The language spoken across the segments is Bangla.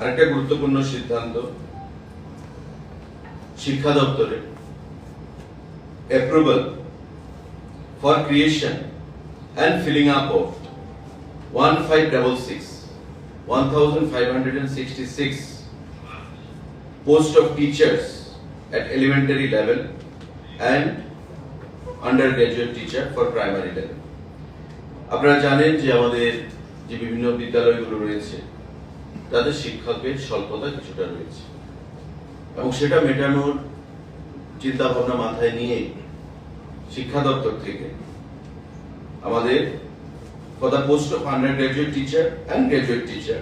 আরেকটা গুরুত্বপূর্ণ সিদ্ধান্ত শিক্ষা দপ্তরের approval for creation and filling up of one five double six one thousand five hundred and sixty six post of teachers at elementary level and undergraduate teacher for primary level. আপনারা জানেন যে আমাদের যে বিভিন্ন বিদ্যালয়গুলো রয়েছে তাদের শিক্ষকের স্বল্পতা কিছুটা রয়েছে। এবং সেটা মেটানোর চিন্তা ভাবনা মাথায় নিয়ে শিক্ষা দপ্তর থেকে আমাদের the post of under graduate teacher and graduate teacher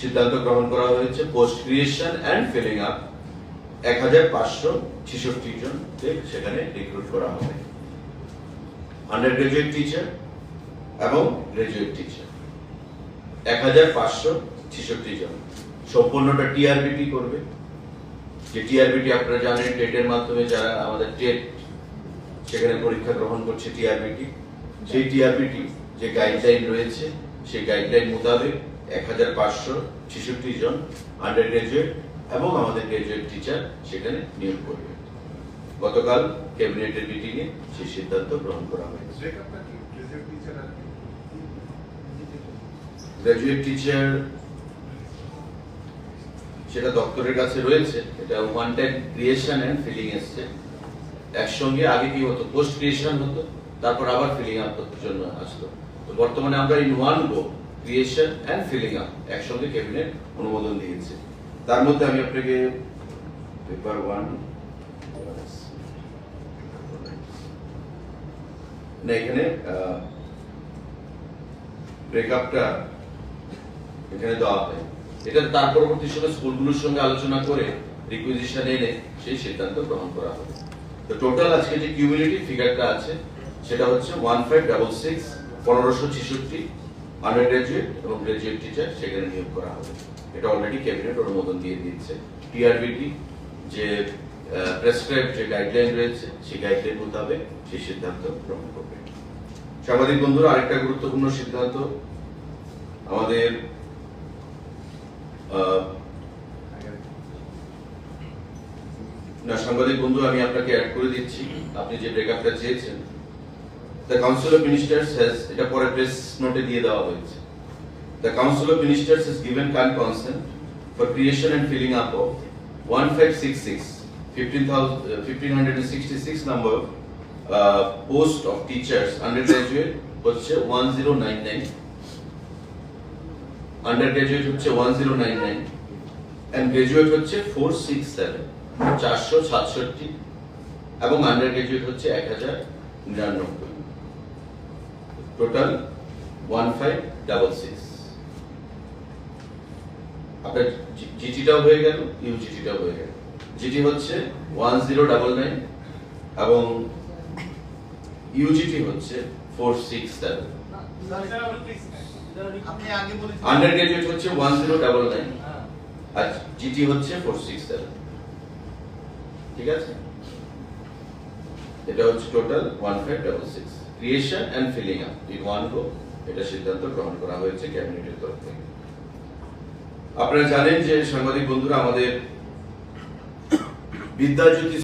সিদ্ধান্ত গ্রহণ করা হয়েছে। Post creation and filling up এক হাজার পাঁচশো ছেষট্টি জনকে সেখানে রিক্রুট করা হবে। আন্ডার গ্রাজুয়েট টিচার এবং গ্রাজুয়েট টিচার এক হাজার পাঁচশো ছেষট্টি জন সম্পূর্ণটা টিআরবিটি করবে। যে টিআরবিটি আপনারা জানেন টেটের মাধ্যমে যারা আমাদের টেট সেখানে পরীক্ষা গ্রহণ করছে টিআরবিটি সেই টিআরবিটি যে গাইডলাইন রয়েছে সেই গাইডলাইন মোতাবেক এক হাজার পাঁচশো ছেষট্টি জন আন্ডার গ্রাজুয়েট এবং আমাদের গ্রাজুয়েট টিচার সেখানে নিয়োগ করবে। গতকাল ক্যাবিনেটের মিটিংয়ে সেই সিদ্ধান্ত গ্রহণ করা হয়েছে। গ্রাজুয়েট টিচার আর কি গ্রাজুয়েট টিচার সেটা দপ্তরের কাছে রয়েছে, এটা one time creation and filling এসছে। একসঙ্গে আগে কি হতো? পোস্ট ক্রিয়েশন হতো, তারপর আবার ফিলিং আপ করতে জন্য আসতো। তো বর্তমানে আমরা in one go creation and filling up একসঙ্গে ক্যাবিনেট অনুমোদন দিয়েছে। তার মধ্যে আমি আপনাকে পেপার ওয়ান না, এখানে ব্রেকআপটা এখানে দেওয়া হয়। এটা তার পরবর্তী সময় স্কুলগুলোর সঙ্গে আলোচনা করে রিকুইজিশন এনে সেই সিদ্ধান্ত গ্রহণ করা হবে। তো টোটাল আজকে যে কিউমিলিটি ফিগারটা আছে, সেটা হচ্ছে ওয়ান ফাইভ ডাবল সিক্স পনেরোশো ছেষট্টি আন্ডার গ্রাজুয়েট এবং গ্রাজুয়েট টিচার সেখানে নিয়োগ করা হবে। এটা অলরেডি ক্যাবিনেট অনুমোদন দিয়ে দিয়েছে। টিআরবিটি যে প্রেসক্রাইব যে গাইডলাইন রয়েছে, সেই গাইডলাইন মোতাবেক সেই সিদ্ধান্ত গ্রহণ করবে। সাংবাদিক বন্ধুরা, আরেকটা গুরুত্বপূর্ণ সিদ্ধান্ত। আমাদের না, সাংবাদিক বন্ধু, আমি আপনাকে অ্যাড করে দিচ্ছি। আপনি যে ব্রেকআপটা চেয়েছেন the council of ministers has এটা পরে প্রেস নোটে দিয়ে দেওয়া হয়েছে। The council of ministers has given kind consent for creation and filling up of one five six six fifteen fifteen hundred sixty six number post of teachers under graduate হচ্ছে one zero nine nine graduate হচ্ছে one zero nine nine and graduate হচ্ছে ফোর সিক্স সেভেন চারশো সাতষট্টি এবং গ্রাজুয়েট হচ্ছে এক হাজার নিরানব্বই। Total one five double six আপনার জিটিটাও হয়ে গেল ইউজিটিটাও হয়ে গেল। জিটি হচ্ছে ওয়ান জিরো ডাবল নাইন এবং ইউজিটি হচ্ছে four six seven under graduate হচ্ছে ওয়ান জিরো ডাবল নাইন আর জিটি হচ্ছে ফোর সিক্স সেভেন ঠিক আছে? এটা হচ্ছে total one five double six creation and filling up in one go এটা সিদ্ধান্ত গ্রহণ করা হয়েছে ক্যাবিনেটের তরফ থেকে। আপনারা জানেন যে সাংবাদিক বন্ধুরা আমাদের বিদ্যাজ্যোতি